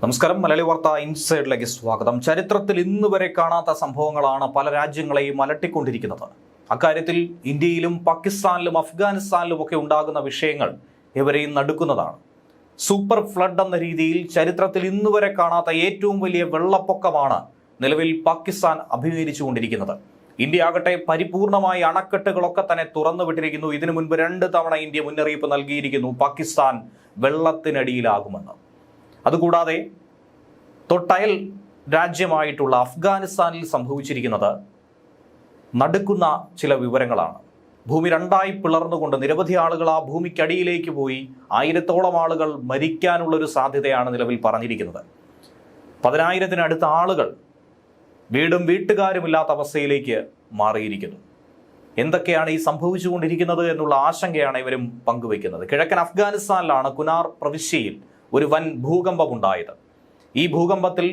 നമസ്കാരം. മലയാളി വാർത്ത ഇൻസൈഡിലേക്ക് സ്വാഗതം. ചരിത്രത്തിൽ ഇന്ന് വരെ കാണാത്ത സംഭവങ്ങളാണ് പല രാജ്യങ്ങളെയും അലട്ടിക്കൊണ്ടിരിക്കുന്നത്. അക്കാര്യത്തിൽ ഇന്ത്യയിലും പാകിസ്ഥാനിലും അഫ്ഗാനിസ്ഥാനിലും ഒക്കെ ഉണ്ടാകുന്ന വിഷയങ്ങൾ ഇവരെയും നടുക്കുന്നതാണ്. സൂപ്പർ ഫ്ലഡ് എന്ന രീതിയിൽ ചരിത്രത്തിൽ ഇന്ന് വരെ കാണാത്ത ഏറ്റവും വലിയ വെള്ളപ്പൊക്കമാണ് നിലവിൽ പാകിസ്ഥാൻ അഭിമുഖീകരിച്ചുകൊണ്ടിരിക്കുന്നത്. ഇന്ത്യ ആകട്ടെ പരിപൂർണമായി അണക്കെട്ടുകളൊക്കെ തന്നെ തുറന്നു വിട്ടിരിക്കുന്നു ഇതിനു മുൻപ് രണ്ട് തവണ ഇന്ത്യ മുന്നറിയിപ്പ് നൽകിയിരിക്കുന്നു. പാകിസ്ഥാൻ വെള്ളത്തിനടിയിലാകുമെന്ന്. അതുകൂടാതെ തൊട്ടയൽ രാജ്യമായിട്ടുള്ള അഫ്ഗാനിസ്ഥാനിൽ സംഭവിച്ചിരിക്കുന്നത് നടുക്കുന്ന ചില വിവരങ്ങളാണ്. ഭൂമി രണ്ടായി പിളർന്നുകൊണ്ട് നിരവധി ആളുകൾ ആ ഭൂമിക്കടിയിലേക്ക് പോയി ആയിരത്തോളം ആളുകൾ മരിക്കാനുള്ളൊരു സാധ്യതയാണ് നിലവിൽ പറഞ്ഞിരിക്കുന്നത്. പതിനായിരത്തിനടുത്ത ആളുകൾ വീടും വീട്ടുകാരുമില്ലാത്ത അവസ്ഥയിലേക്ക് മാറിയിരിക്കുന്നു. എന്തൊക്കെയാണ് ഈ സംഭവിച്ചുകൊണ്ടിരിക്കുന്നത് എന്നുള്ള ആശങ്കയാണ് ഇവരും പങ്കുവയ്ക്കുന്നത്. കിഴക്കൻ അഫ്ഗാനിസ്ഥാനിലാണ് കുനാർ പ്രവിശ്യയിൽ ഒരു വൻ ഭൂകമ്പമുണ്ടായത്. ഈ ഭൂകമ്പത്തിൽ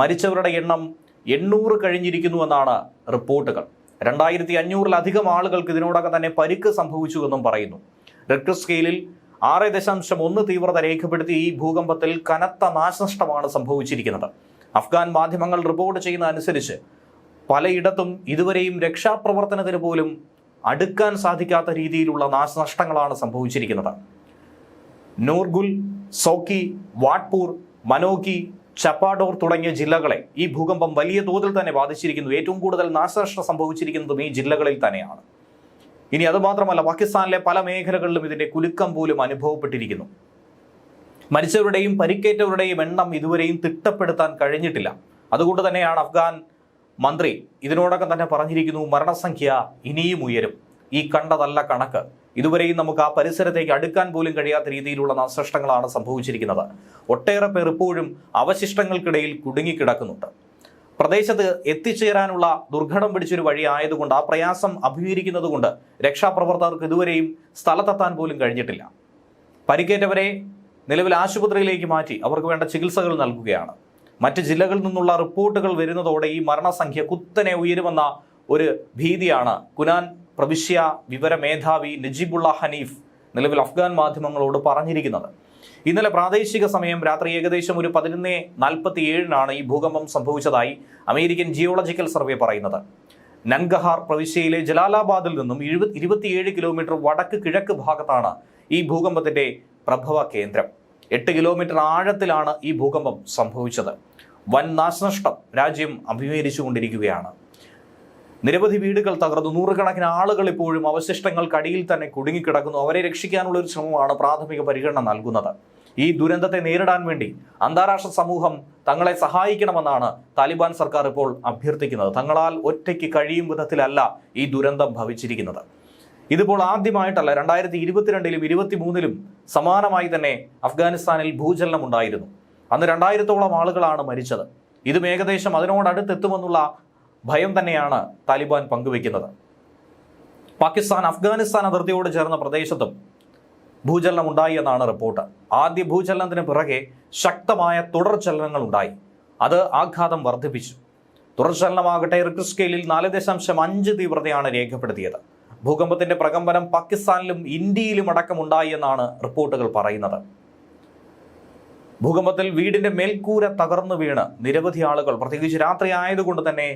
മരിച്ചവരുടെ എണ്ണം എണ്ണൂറ് കഴിഞ്ഞിരിക്കുന്നുവെന്നാണ് റിപ്പോർട്ടുകൾ. രണ്ടായിരത്തി അഞ്ഞൂറിലധികം ആളുകൾക്ക് ഇതിനോടകം തന്നെ പരിക്ക് സംഭവിച്ചുവെന്നും പറയുന്നു. റിക്ടർ സ്കെയിലിൽ ആറ് ദശാംശം ഒന്ന് തീവ്രത രേഖപ്പെടുത്തി ഈ ഭൂകമ്പത്തിൽ കനത്ത നാശനഷ്ടമാണ് സംഭവിച്ചിരിക്കുന്നത്. അഫ്ഗാൻ മാധ്യമങ്ങൾ റിപ്പോർട്ട് ചെയ്യുന്ന അനുസരിച്ച് പലയിടത്തും ഇതുവരെയും രക്ഷാപ്രവർത്തനത്തിന് പോലും അടുക്കാൻ സാധിക്കാത്ത രീതിയിലുള്ള നാശനഷ്ടങ്ങളാണ് സംഭവിച്ചിരിക്കുന്നത്. നോർഗുൽ സോക്കി വാട്പൂർ മനോക്കി ചപ്പാഡോർ തുടങ്ങിയ ജില്ലകളെ ഈ ഭൂകമ്പം വലിയ തോതിൽ തന്നെ ബാധിച്ചിരിക്കുന്നു. ഏറ്റവും കൂടുതൽ നാശനഷ്ടം സംഭവിച്ചിരിക്കുന്നതും ഈ ജില്ലകളിൽ തന്നെയാണ്. ഇനി അതുമാത്രമല്ല പാകിസ്ഥാനിലെ പല മേഖലകളിലും ഇതിന്റെ കുലുക്കം പോലും അനുഭവപ്പെട്ടിരിക്കുന്നു. മരിച്ചവരുടെയും പരിക്കേറ്റവരുടെയും എണ്ണം ഇതുവരെയും തിട്ടപ്പെടുത്താൻ കഴിഞ്ഞിട്ടില്ല. അതുകൊണ്ട് തന്നെയാണ് അഫ്ഗാൻ മന്ത്രി ഇതിനോടൊക്കെ തന്നെ പറഞ്ഞിരിക്കുന്നു മരണസംഖ്യ ഇനിയും ഉയരും. ഈ കണ്ടതല്ല കണക്ക്. ഇതുവരെയും നമുക്ക് ആ പരിസരത്തേക്ക് അടുക്കാൻ പോലും കഴിയാത്ത രീതിയിലുള്ള നാശനഷ്ടങ്ങളാണ് സംഭവിച്ചിരിക്കുന്നത്. ഒട്ടേറെ പേർ ഇപ്പോഴും അവശിഷ്ടങ്ങൾക്കിടയിൽ കുടുങ്ങിക്കിടക്കുന്നുണ്ട്. പ്രദേശത്ത് എത്തിച്ചേരാനുള്ള ദുർഘടം പിടിച്ചൊരു വഴി ആയതുകൊണ്ട് ആ പ്രയാസം അഭിമുഖീകരിക്കുന്നത് കൊണ്ട് രക്ഷാപ്രവർത്തകർക്ക് ഇതുവരെയും സ്ഥലത്തെത്താൻ പോലും കഴിഞ്ഞിട്ടില്ല. പരിക്കേറ്റവരെ നിലവിൽ ആശുപത്രിയിലേക്ക് മാറ്റി അവർക്ക് വേണ്ട ചികിത്സകൾ നൽകുകയാണ്. മറ്റ് ജില്ലകളിൽ നിന്നുള്ള റിപ്പോർട്ടുകൾ വരുന്നതോടെ ഈ മരണസംഖ്യ കുത്തനെ ഉയരുമെന്ന ഒരു ഭീതിയാണ് കുനാൻ പ്രവിശ്യ വിവര മേധാവി നജീബുള്ള ഹനീഫ് നിലവിൽ അഫ്ഗാൻ മാധ്യമങ്ങളോട് പറഞ്ഞിരിക്കുന്നത്. ഇന്നലെ പ്രാദേശിക സമയം രാത്രി ഏകദേശം ഒരു പതിനൊന്ന് നാൽപ്പത്തി ഏഴിനാണ് ഈ ഭൂകമ്പം സംഭവിച്ചതായി അമേരിക്കൻ ജിയോളജിക്കൽ സർവേ പറയുന്നത്. നൻഗഹാർ പ്രവിശ്യയിലെ ജലാലാബാദിൽ നിന്നും എഴുപ ഇരുപത്തിയേഴ് കിലോമീറ്റർ വടക്ക് കിഴക്ക് ഭാഗത്താണ് ഈ ഭൂകമ്പത്തിന്റെ പ്രഭവ കേന്ദ്രം. എട്ട് കിലോമീറ്റർ ആഴത്തിലാണ് ഈ ഭൂകമ്പം സംഭവിച്ചത്. വൻ നാശനഷ്ടം രാജ്യം അഭിമുഖീകരിച്ചുകൊണ്ടിരിക്കുകയാണ്. നിരവധി വീടുകൾ തകർന്നു. നൂറുകണക്കിന് ആളുകൾ ഇപ്പോഴും അവശിഷ്ടങ്ങൾക്കടിയിൽ തന്നെ കുടുങ്ങിക്കിടക്കുന്നു. അവരെ രക്ഷിക്കാനുള്ള ഒരു ശ്രമമാണ് പ്രാഥമിക പരിഗണന നൽകുന്നത്. ഈ ദുരന്തത്തെ നേരിടാൻ വേണ്ടി അന്താരാഷ്ട്ര സമൂഹം തങ്ങളെ സഹായിക്കണമെന്നാണ് താലിബാൻ സർക്കാർ ഇപ്പോൾ അഭ്യർത്ഥിക്കുന്നത്. തങ്ങളാൽ ഒറ്റയ്ക്ക് കഴിയും വിധത്തിലല്ല ഈ ദുരന്തം ഭവിച്ചിരിക്കുന്നത്. ഇതിപ്പോൾ ആദ്യമായിട്ടല്ല രണ്ടായിരത്തി ഇരുപത്തിരണ്ടിലും ഇരുപത്തി മൂന്നിലും സമാനമായി തന്നെ അഫ്ഗാനിസ്ഥാനിൽ ഭൂചലനം ഉണ്ടായിരുന്നു. അന്ന് രണ്ടായിരത്തോളം ആളുകളാണ് മരിച്ചത്. ഇതും ഏകദേശം അതിനോടടുത്തെത്തുമെന്നുള്ള ഭയം തന്നെയാണ് താലിബാൻ പങ്കുവെക്കുന്നത് പാകിസ്ഥാൻ അഫ്ഗാനിസ്ഥാൻ അതിർത്തിയോട് ചേർന്ന പ്രദേശത്തും ഭൂചലനം ഉണ്ടായി എന്നാണ് റിപ്പോർട്ട്. ആദ്യ ഭൂചലനത്തിന് പിറകെ ശക്തമായ തുടർചലനങ്ങൾ ഉണ്ടായി. അത് ആഘാതം വർദ്ധിപ്പിച്ചു. തുടർചലനമാകട്ടെ റിക്ടർ സ്കെയിലിൽ നാല് ദശാംശം അഞ്ച് തീവ്രതയാണ് രേഖപ്പെടുത്തിയത്. ഭൂകമ്പത്തിന്റെ പ്രകമ്പനം പാകിസ്ഥാനിലും ഇന്ത്യയിലും അടക്കമുണ്ടായി എന്നാണ് റിപ്പോർട്ടുകൾ പറയുന്നത്. ഭൂകമ്പത്തിൽ വീടിന്റെ മേൽക്കൂര തകർന്നു വീണ് നിരവധി ആളുകൾ. പ്രത്യേകിച്ച് രാത്രി ആയതുകൊണ്ട് തന്നെ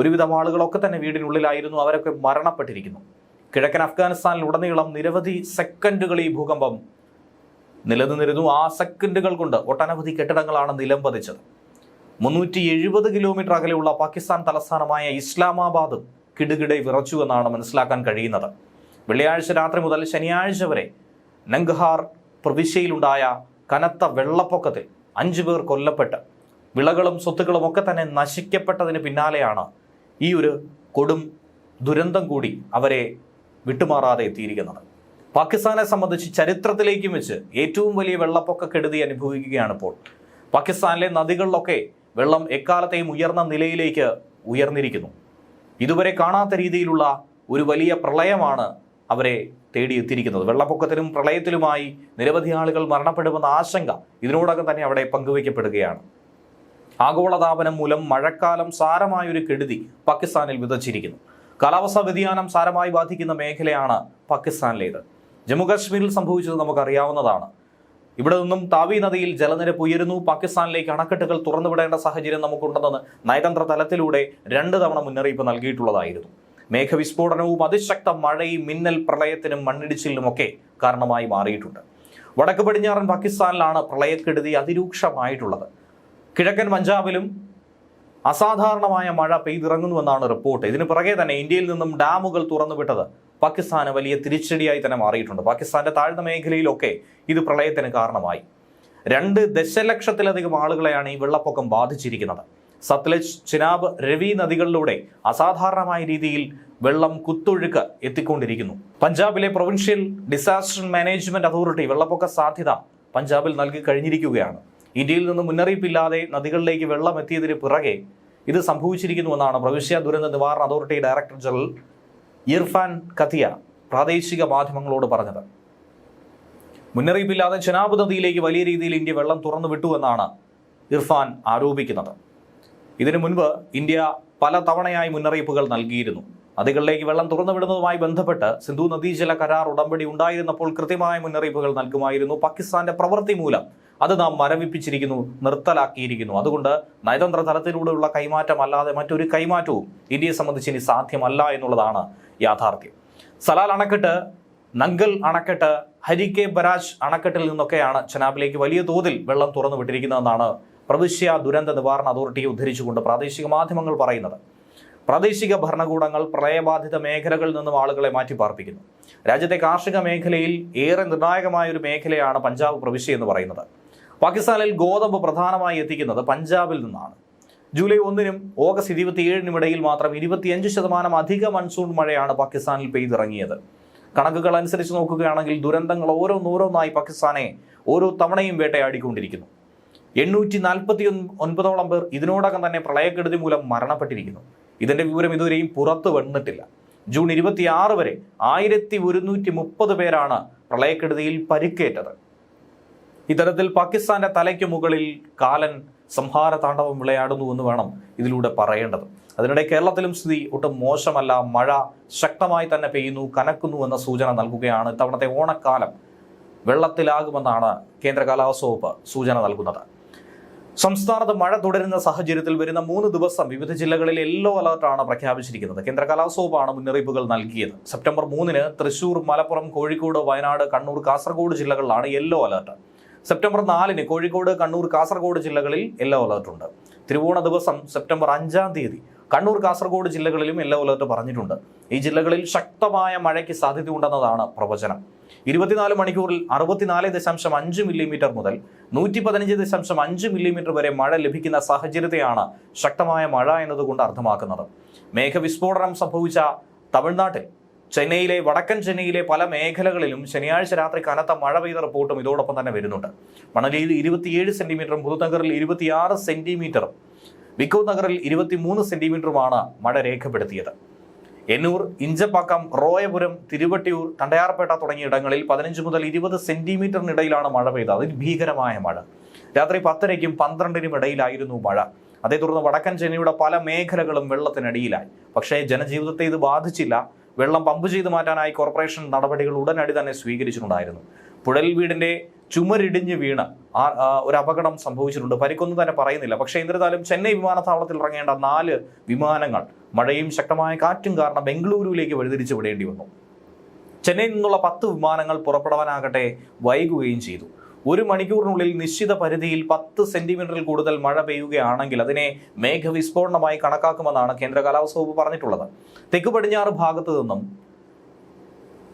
ഒരുവിധം ആളുകളൊക്കെ തന്നെ വീടിനുള്ളിലായിരുന്നു അവരൊക്കെ മരണപ്പെട്ടിരിക്കുന്നു. കിഴക്കൻ അഫ്ഗാനിസ്ഥാനിൽ ഉടനീളം നിരവധി സെക്കൻഡുകൾ ഈ ഭൂകമ്പം നിലനിന്നിരുന്നു. ആ സെക്കൻഡുകൾ കൊണ്ട് ഒട്ടനവധി കെട്ടിടങ്ങളാണ് നിലം പതിച്ചത് മുന്നൂറ്റി എഴുപത് കിലോമീറ്റർ അകലെയുള്ള പാകിസ്ഥാൻ തലസ്ഥാനമായ ഇസ്ലാമാബാദ് കിടുകിടെ വിറച്ചു എന്നാണ് മനസ്സിലാക്കാൻ കഴിയുന്നത്. വെള്ളിയാഴ്ച രാത്രി മുതൽ ശനിയാഴ്ച വരെ നങ്ഹാർ പ്രവിശ്യയിലുണ്ടായ കനത്ത വെള്ളപ്പൊക്കത്തിൽ അഞ്ചു പേർ കൊല്ലപ്പെട്ട് വിളകളും സ്വത്തുക്കളും ഒക്കെ തന്നെ നശിക്കപ്പെട്ടതിന് പിന്നാലെയാണ് ഈ ഒരു കൊടും ദുരന്തം കൂടി അവരെ വിട്ടുമാറാതെ എത്തിയിരിക്കുന്നത്. പാകിസ്ഥാനെ സംബന്ധിച്ച് ചരിത്രത്തിലേക്കും വെച്ച് ഏറ്റവും വലിയ വെള്ളപ്പൊക്ക കെടുതി അനുഭവിക്കുകയാണ് ഇപ്പോൾ പാകിസ്ഥാനിലെ നദികളിലൊക്കെ വെള്ളം എക്കാലത്തെയും ഉയർന്ന നിലയിലേക്ക് ഉയർന്നിരിക്കുന്നു. ഇതുവരെ കാണാത്ത രീതിയിലുള്ള ഒരു വലിയ പ്രളയമാണ് അവരെ തേടിയെത്തിയിരിക്കുന്നത്. വെള്ളപ്പൊക്കത്തിലും പ്രളയത്തിലുമായി നിരവധി ആളുകൾ മരണപ്പെടുമെന്ന ആശങ്ക ഇതിനോടകം തന്നെ അവിടെ പങ്കുവയ്ക്കപ്പെടുകയാണ്. ആഗോളതാപനം മൂലം മഴക്കാലം സാരമായൊരു കെടുതി പാകിസ്ഥാനിൽ വിതച്ചിരിക്കുന്നു. കാലാവസ്ഥാ വ്യതിയാനം സാരമായി ബാധിക്കുന്ന മേഖലയാണ് പാകിസ്ഥാനിലേത്. ജമ്മുകാശ്മീരിൽ സംഭവിച്ചത് നമുക്കറിയാവുന്നതാണ്. ഇവിടെ നിന്നും താവി നദിയിൽ ജലനിരപ്പ് ഉയരുന്നു. പാകിസ്ഥാനിലേക്ക് അണക്കെട്ടുകൾ തുറന്നുവിടേണ്ട സാഹചര്യം നമുക്കുണ്ടെന്ന് നയതന്ത്ര തലത്തിലൂടെ രണ്ട് തവണ മുന്നറിയിപ്പ് നൽകിയിട്ടുള്ളതായിരുന്നു. മേഘവിസ്ഫോടനവും അതിശക്ത മഴയും മിന്നൽ പ്രളയത്തിനും മണ്ണിടിച്ചിലിനുമൊക്കെ കാരണമായി മാറിയിട്ടുണ്ട്. വടക്ക് പടിഞ്ഞാറൻ പാകിസ്ഥാനിലാണ് പ്രളയക്കെടുതി അതിരൂക്ഷമായിട്ടുള്ളത്. കിഴക്കൻ പഞ്ചാബിലും അസാധാരണമായ മഴ പെയ്തിറങ്ങുന്നുവെന്നാണ് റിപ്പോർട്ട്. ഇതിന് പിറകെ തന്നെ ഇന്ത്യയിൽ നിന്നും ഡാമുകൾ തുറന്നുവിട്ടത് പാകിസ്ഥാന് വലിയ തിരിച്ചടിയായി തന്നെ മാറിയിട്ടുണ്ട്. പാകിസ്ഥാന്റെ താഴ്ന്ന മേഖലയിലൊക്കെ ഇത് പ്രളയത്തിന് കാരണമായി. രണ്ട് ദശലക്ഷത്തിലധികം ആളുകളെയാണ് ഈ വെള്ളപ്പൊക്കം ബാധിച്ചിരിക്കുന്നത്. സത്ലജ് ചിനാബ് രവി നദികളിലൂടെ അസാധാരണമായ രീതിയിൽ വെള്ളം കുത്തൊഴുക്ക് എത്തിക്കൊണ്ടിരിക്കുന്നു. പഞ്ചാബിലെ പ്രൊവിൻഷ്യൽ ഡിസാസ്റ്റർ മാനേജ്മെന്റ് അതോറിറ്റി വെള്ളപ്പൊക്ക സാധ്യത പഞ്ചാബിൽ നൽകി കഴിഞ്ഞിരിക്കുകയാണ്. ഇന്ത്യയിൽ നിന്ന് മുന്നറിയിപ്പില്ലാതെ നദികളിലേക്ക് വെള്ളം എത്തിയതിന് പിറകെ ഇത് സംഭവിച്ചിരിക്കുന്നുവെന്നാണ് പ്രവിശ്യ ദുരന്ത നിവാരണ authority director general Irfan Kathia പ്രാദേശിക മാധ്യമങ്ങളോട് പറഞ്ഞത്. മുന്നറിയിപ്പില്ലാതെ ചെനാബ് നദിയിലേക്ക് വലിയ രീതിയിൽ ഇന്ത്യ വെള്ളം തുറന്നു വിട്ടുവെന്നാണ് ഇർഫാൻ ആരോപിക്കുന്നത്. ഇതിനു മുൻപ് ഇന്ത്യ പല തവണയായി മുന്നറിയിപ്പുകൾ നൽകിയിരുന്നു. നദികളിലേക്ക് വെള്ളം തുറന്നുവിടുന്നതുമായി ബന്ധപ്പെട്ട് സിന്ധു നദീജല കരാർ ഉടമ്പടി ഉണ്ടായിരുന്നപ്പോൾ കൃത്യമായ മുന്നറിയിപ്പുകൾ നൽകുമായിരുന്നു. പാകിസ്ഥാന്റെ പ്രവൃത്തി മൂലം അത് നാം മരവിപ്പിച്ചിരിക്കുന്നു നിർത്തലാക്കിയിരിക്കുന്നു. അതുകൊണ്ട് നയതന്ത്ര തലത്തിലൂടെയുള്ള കൈമാറ്റം അല്ലാതെ മറ്റൊരു കൈമാറ്റവും ഇന്ത്യയെ സംബന്ധിച്ച് ഇനി സാധ്യമല്ല എന്നുള്ളതാണ് യാഥാർത്ഥ്യം. സലാൽ അണക്കെട്ട് നങ്കൽ അണക്കെട്ട് ഹരിക്കെ ബരാജ് അണക്കെട്ടിൽ നിന്നൊക്കെയാണ് ചെനാബിലേക്ക് വലിയ തോതിൽ വെള്ളം തുറന്നു വിട്ടിരിക്കുന്നതെന്നാണ് പ്രവിശ്യ ദുരന്ത നിവാരണ അതോറിറ്റിയെ ഉദ്ധരിച്ചുകൊണ്ട് പ്രാദേശിക മാധ്യമങ്ങൾ പറയുന്നത്. പ്രാദേശിക ഭരണകൂടങ്ങൾ പ്രളയബാധിത മേഖലകളിൽ നിന്നും ആളുകളെ മാറ്റി പാർപ്പിക്കുന്നു രാജ്യത്തെ കാർഷിക മേഖലയിൽ ഏറെ നിർണായകമായ ഒരു മേഖലയാണ് പഞ്ചാബ് പ്രവിശ്യ എന്ന് പറയുന്നത്. പാകിസ്ഥാനിൽ ഗോതമ്പ് പ്രധാനമായി എത്തിക്കുന്നത് പഞ്ചാബിൽ നിന്നാണ്. ജൂലൈ ഒന്നിനും ഓഗസ്റ്റ് ഇരുപത്തിയേഴിനും ഇടയിൽ മാത്രം ഇരുപത്തിയഞ്ച് ശതമാനം അധിക മൺസൂൺ മഴയാണ് പാകിസ്ഥാനിൽ പെയ്തിറങ്ങിയത്. കണക്കുകൾ അനുസരിച്ച് നോക്കുകയാണെങ്കിൽ ദുരന്തങ്ങൾ ഓരോന്നോരോന്നായി പാകിസ്ഥാനെ ഓരോ തവണയും വേട്ടയാടിക്കൊണ്ടിരിക്കുന്നു. എണ്ണൂറ്റി നാൽപ്പത്തി ഒൻപതോളം പേർ ഇതിനോടകം തന്നെ പ്രളയക്കെടുതി മൂലം മരണപ്പെട്ടിരിക്കുന്നു. ഇതിന്റെ വിവരം ഇതുവരെയും പുറത്തു വന്നിട്ടില്ല. ജൂൺ ഇരുപത്തിയാറ് വരെ ആയിരത്തി ഒരുന്നൂറ്റി മുപ്പത് പേരാണ് പ്രളയക്കെടുതിയിൽ പരിക്കേറ്റത്. ഇത്തരത്തിൽ പാകിസ്ഥാന്റെ തലയ്ക്ക് മുകളിൽ കാലൻ സംഹാര താണ്ഡവം വിളയാടുന്നു എന്ന് വേണം ഇതിലൂടെ പറയേണ്ടത്. അതിനിടെ കേരളത്തിലും സ്ഥിതി ഒട്ടും മോശമല്ല. മഴ ശക്തമായി തന്നെ പെയ്യുന്നു കനക്കുന്നു എന്ന സൂചന നൽകുകയാണ് ഇത്തവണത്തെ ഓണക്കാലം. വെള്ളത്തിലാകുമെന്നാണ് കേന്ദ്ര കാലാവസ്ഥ വകുപ്പ് സൂചന നൽകുന്നത്. സംസ്ഥാനത്ത് മഴ തുടരുന്ന സാഹചര്യത്തിൽ വരുന്ന മൂന്ന് ദിവസം വിവിധ ജില്ലകളിൽ യെല്ലോ അലർട്ടാണ് പ്രഖ്യാപിച്ചിരിക്കുന്നത്. കേന്ദ്ര കാലാവസ്ഥ വകുപ്പാണ് മുന്നറിയിപ്പുകൾ നൽകിയത്. സെപ്റ്റംബർ മൂന്നിന് തൃശൂർ മലപ്പുറം കോഴിക്കോട് വയനാട് കണ്ണൂർ കാസർഗോഡ് ജില്ലകളിലാണ് യെല്ലോ അലർട്ട്. സെപ്റ്റംബർ നാലിന് കോഴിക്കോട് കണ്ണൂർ കാസർഗോഡ് ജില്ലകളിൽ യെല്ലോ അലർട്ട് ഉണ്ട്. തിരുവോണ ദിവസം സെപ്റ്റംബർ അഞ്ചാം തീയതി കണ്ണൂർ കാസർഗോഡ് ജില്ലകളിലും യെല്ലോ അലർട്ട് പറഞ്ഞിട്ടുണ്ട്. ഈ ജില്ലകളിൽ ശക്തമായ മഴയ്ക്ക് സാധ്യതയുണ്ടെന്നതാണ് പ്രവചനം. ഇരുപത്തിനാല് മണിക്കൂറിൽ അറുപത്തിനാല് ദശാംശം അഞ്ച് മില്ലിമീറ്റർ മുതൽ നൂറ്റി പതിനഞ്ച് ദശാംശം അഞ്ച് മില്ലിമീറ്റർ വരെ മഴ ലഭിക്കുന്ന സാഹചര്യത്തെയാണ് ശക്തമായ മഴ എന്നതുകൊണ്ട് അർത്ഥമാക്കുന്നത്. മേഘവിസ്ഫോടനം സംഭവിച്ച തമിഴ്നാട്ടിൽ ചെന്നൈയിലെ വടക്കൻ ചെന്നൈയിലെ പല മേഖലകളിലും ശനിയാഴ്ച രാത്രി കനത്ത മഴ പെയ്ത റിപ്പോർട്ടും ഇതോടൊപ്പം തന്നെ വരുന്നുണ്ട്. മണലിയിൽ ഇരുപത്തിയേഴ് സെന്റിമീറ്ററും പുതുനഗറിൽ ഇരുപത്തിയാറ് സെന്റിമീറ്ററും വിക്കോ നഗറിൽ ഇരുപത്തിമൂന്ന് സെന്റിമീറ്ററുമാണ് മഴ രേഖപ്പെടുത്തിയത്. എന്നൂർ ഇഞ്ചപ്പാക്കം റോയപുരം തിരുവട്ടിയൂർ തണ്ടയാർപേട്ട തുടങ്ങിയ ഇടങ്ങളിൽ പതിനഞ്ച് മുതൽ ഇരുപത് സെന്റിമീറ്ററിനിടയിലാണ് മഴ പെയ്തത്. അതിഭീകരമായ മഴ. രാത്രി പത്തരയ്ക്കും പന്ത്രണ്ടിനും ഇടയിലായിരുന്നു മഴ. അതേ തുടർന്ന് വടക്കൻ ചെന്നൈയുടെ പല മേഖലകളും വെള്ളത്തിനടിയിലായി. പക്ഷേ ജനജീവിതത്തെ ഇത് ബാധിച്ചില്ല. വെള്ളം പമ്പ് ചെയ്ത് മാറ്റാനായി കോർപ്പറേഷൻ നടപടികൾ ഉടനടി തന്നെ സ്വീകരിച്ചിട്ടുണ്ടായിരുന്നു. പുഴൽ വീടിന്റെ ചുമരിടിഞ്ഞ് വീണ് ഒരു അപകടം സംഭവിച്ചിട്ടുണ്ട്. പരിക്കൊന്നും തന്നെ പറയുന്നില്ല. പക്ഷേ എന്നിരുന്നാലും ചെന്നൈ വിമാനത്താവളത്തിൽ ഇറങ്ങേണ്ട നാല് വിമാനങ്ങൾ മഴയും ശക്തമായ കാറ്റും കാരണം ബംഗളൂരുവിലേക്ക് വഴിതിരിച്ചു വിടേണ്ടി വന്നു. ചെന്നൈയിൽ നിന്നുള്ള പത്ത് വിമാനങ്ങൾ പുറപ്പെടാനാകട്ടെ വൈകുകയും ചെയ്തു. ഒരു മണിക്കൂറിനുള്ളിൽ നിശ്ചിത പരിധിയിൽ പത്ത് സെന്റിമീറ്ററിൽ കൂടുതൽ മഴ പെയ്യുകയാണെങ്കിൽ അതിനെ മേഘവിസ്ഫോടനമായി കണക്കാക്കുമെന്നാണ് കേന്ദ്ര കാലാവസ്ഥ വകുപ്പ് പറഞ്ഞിട്ടുള്ളത്. തെക്ക് പടിഞ്ഞാറ് ഭാഗത്തു നിന്നും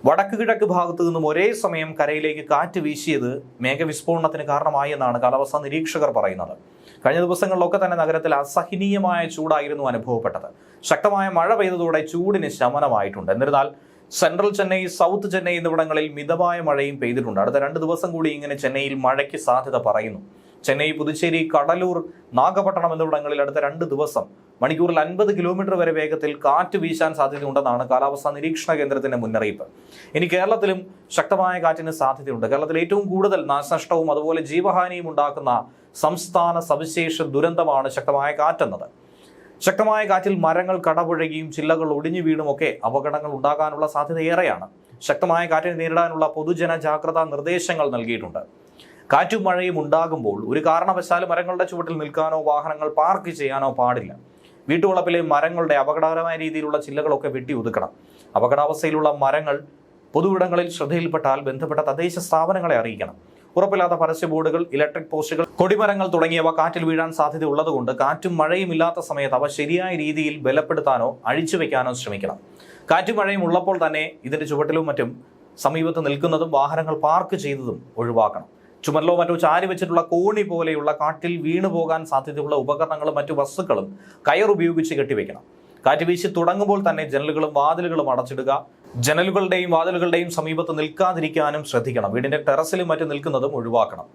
വടക്ക് കിഴക്ക് ഭാഗത്തു നിന്നും ഒരേ സമയം കരയിലേക്ക് കാറ്റ് വീശിയത് മേഘവിസ്ഫോടനത്തിന് കാരണമായി എന്നാണ് കാലാവസ്ഥാ നിരീക്ഷകർ പറയുന്നത്. കഴിഞ്ഞ ദിവസങ്ങളിലൊക്കെ തന്നെ നഗരത്തിൽ അസഹനീയമായ ചൂടായിരുന്നു അനുഭവപ്പെട്ടത്. ശക്തമായ മഴ പെയ്തതോടെ ചൂടിന് ശമനമായിട്ടുണ്ട്. എന്നിരുന്നാൽ സെൻട്രൽ ചെന്നൈ സൗത്ത് ചെന്നൈ എന്നിവിടങ്ങളിൽ മിതമായ മഴയും പെയ്തിട്ടുണ്ട്. അടുത്ത രണ്ട് ദിവസം കൂടി ഇങ്ങനെ ചെന്നൈയിൽ മഴയ്ക്ക് സാധ്യത പറയുന്നു. ചെന്നൈ പുതുച്ചേരി കടലൂർ നാഗപട്ടണം എന്നിവിടങ്ങളിൽ അടുത്ത രണ്ട് ദിവസം മണിക്കൂറിൽ അൻപത് കിലോമീറ്റർ വരെ വേഗത്തിൽ കാറ്റ് വീശാൻ സാധ്യതയുണ്ടെന്നാണ് കാലാവസ്ഥാ നിരീക്ഷണ കേന്ദ്രത്തിന്റെ മുന്നറിയിപ്പ്. ഇനി കേരളത്തിലും ശക്തമായ കാറ്റിന് സാധ്യതയുണ്ട്. കേരളത്തിൽ ഏറ്റവും കൂടുതൽ നാശനഷ്ടവും അതുപോലെ ജീവഹാനിയും ഉണ്ടാക്കുന്ന സംസ്ഥാന സവിശേഷ ദുരന്തമാണ് ശക്തമായ കാറ്റെന്നത്. ശക്തമായ കാറ്റിൽ മരങ്ങൾ കടപുഴകിയും ചില്ലകൾ ഒടിഞ്ഞു വീണുമൊക്കെ അപകടങ്ങൾ ഉണ്ടാകാനുള്ള സാധ്യത ഏറെയാണ്. ശക്തമായ കാറ്റിനെ നേരിടാനുള്ള പൊതുജന ജാഗ്രതാ നിർദ്ദേശങ്ങൾ നൽകിയിട്ടുണ്ട്. കാറ്റും മഴയും ഉണ്ടാകുമ്പോൾ ഒരു കാരണവശാലും മരങ്ങളുടെ ചുവട്ടിൽ നിൽക്കാനോ വാഹനങ്ങൾ പാർക്ക് ചെയ്യാനോ പാടില്ല. വീട്ടുവളപ്പിലെ മരങ്ങളുടെ അപകടകരമായ രീതിയിലുള്ള ചില്ലകളൊക്കെ വെട്ടി ഒതുക്കണം. അപകടാവസ്ഥയിലുള്ള മരങ്ങൾ പൊതുവിടങ്ങളിൽ ശ്രദ്ധയിൽപ്പെട്ടാൽ ബന്ധപ്പെട്ട തദ്ദേശ സ്ഥാപനങ്ങളെ അറിയിക്കണം. ഉറപ്പില്ലാത്ത പരസ്യ ബോർഡുകൾ ഇലക്ട്രിക് പോസ്റ്റുകൾ കൊടിമരങ്ങൾ തുടങ്ങിയവ കാറ്റിൽ വീഴാൻ സാധ്യത ഉള്ളതുകൊണ്ട് കാറ്റും മഴയും ഇല്ലാത്ത സമയത്ത് അവ ശരിയായ രീതിയിൽ ബലപ്പെടുത്താനോ അഴിച്ചു വെക്കാനോ ശ്രമിക്കണം. കാറ്റും മഴയും ഉള്ളപ്പോൾ തന്നെ ഇതിന്റെ ചുവട്ടിലും മറ്റും സമീപത്ത് നിൽക്കുന്നതും വാഹനങ്ങൾ പാർക്ക് ചെയ്തതും ഒഴിവാക്കണം. ചുമരിലോ മറ്റോ ചാരി വെച്ചിട്ടുള്ള കോണി പോലെയുള്ള കാറ്റിൽ വീണു പോകാൻ സാധ്യതയുള്ള ഉപകരണങ്ങളും മറ്റു വസ്തുക്കളും കയർ ഉപയോഗിച്ച് കെട്ടിവെക്കണം. കാറ്റ് വീശി തുടങ്ങുമ്പോൾ തന്നെ ജനലുകളും വാതിലുകളും അടച്ചിടുക ജനലുകളുടെയും വാതിലുകളുടെയും സമീപത്ത് നിൽക്കാതിരിക്കാനും ശ്രദ്ധിക്കണം. വീടിന്റെ ടെറസിലും മറ്റും നിൽക്കുന്നതും ഒഴിവാക്കണം.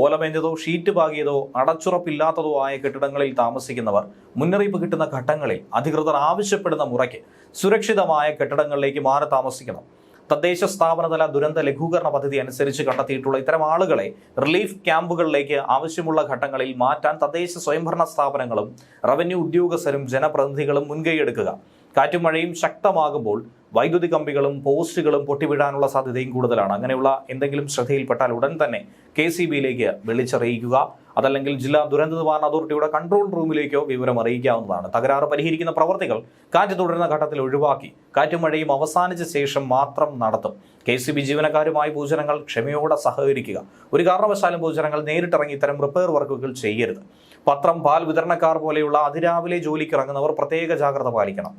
ഓലമേഞ്ഞതോ ഷീറ്റ് പാകിയതോ അടച്ചുറപ്പില്ലാത്തതോ ആയ കെട്ടിടങ്ങളിൽ താമസിക്കുന്നവർ മുന്നറിയിപ്പ് കിട്ടുന്ന ഘട്ടങ്ങളിൽ അധികൃതർ ആവശ്യപ്പെടുന്ന മുറയ്ക്ക് സുരക്ഷിതമായ കെട്ടിടങ്ങളിലേക്ക് മാറി താമസിക്കണം. തദ്ദേശ സ്ഥാപനതല ദുരന്ത ലഘൂകരണ പദ്ധതി അനുസരിച്ച് കണ്ടെത്തിയിട്ടുള്ള ഇത്തരം ആളുകളെ റിലീഫ് ക്യാമ്പുകളിലേക്ക് ആവശ്യമുള്ള ഘട്ടങ്ങളിൽ മാറ്റാൻ തദ്ദേശ സ്വയംഭരണ സ്ഥാപനങ്ങളും റവന്യൂ ഉദ്യോഗസ്ഥരും ജനപ്രതിനിധികളും മുൻകൈയെടുക്കുക. കാറ്റും മഴയും ശക്തമാകുമ്പോൾ വൈദ്യുതി കമ്പികളും പോസ്റ്റുകളും പൊട്ടിവിടാനുള്ള സാധ്യതയും കൂടുതലാണ്. അങ്ങനെയുള്ള എന്തെങ്കിലും ശ്രദ്ധയിൽപ്പെട്ടാൽ ഉടൻ തന്നെ കെ സി ബിയിലേക്ക് വിളിച്ചറിയിക്കുക. അതല്ലെങ്കിൽ ജില്ലാ ദുരന്ത നിവാരണ അതോറിറ്റിയുടെ കൺട്രോൾ റൂമിലേക്കോ വിവരം അറിയിക്കാവുന്നതാണ്. തകരാറ് പരിഹരിക്കുന്ന പ്രവർത്തികൾ കാറ്റ് തുടരുന്ന ഘട്ടത്തിൽ ഒഴിവാക്കി കാറ്റും മഴയും അവസാനിച്ച ശേഷം മാത്രം നടത്തും. കെ സി ബി ജീവനക്കാരുമായി ഭൂചനങ്ങൾ ക്ഷമയോടെ സഹകരിക്കുക. ഒരു കാരണവശാലും ഭൂചനങ്ങൾ നേരിട്ടിറങ്ങി ഇത്തരം റിപ്പയർ വർക്കുകൾ ചെയ്യരുത്. പത്രം പാൽ വിതരണക്കാർ പോലെയുള്ള അതിരാവിലെ ജോലിക്ക് ഇറങ്ങുന്നവർ പ്രത്യേക ജാഗ്രത പാലിക്കണം.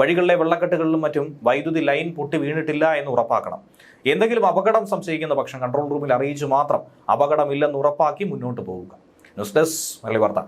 വഴികളിലെ വെള്ളക്കെട്ടുകളിലും മറ്റും വൈദ്യുതി ലൈൻ പൊട്ടി വീണിട്ടില്ല എന്ന് ഉറപ്പാക്കണം. എന്തെങ്കിലും അപകടം സംശയിക്കുന്ന പക്ഷം കൺട്രോൾ റൂമിൽ അറിയിച്ചു മാത്രം അപകടമില്ലെന്ന് ഉറപ്പാക്കി മുന്നോട്ട് പോവുക. ന്യൂസ് ഡെസ്ക് മലയാളി വാർത്ത.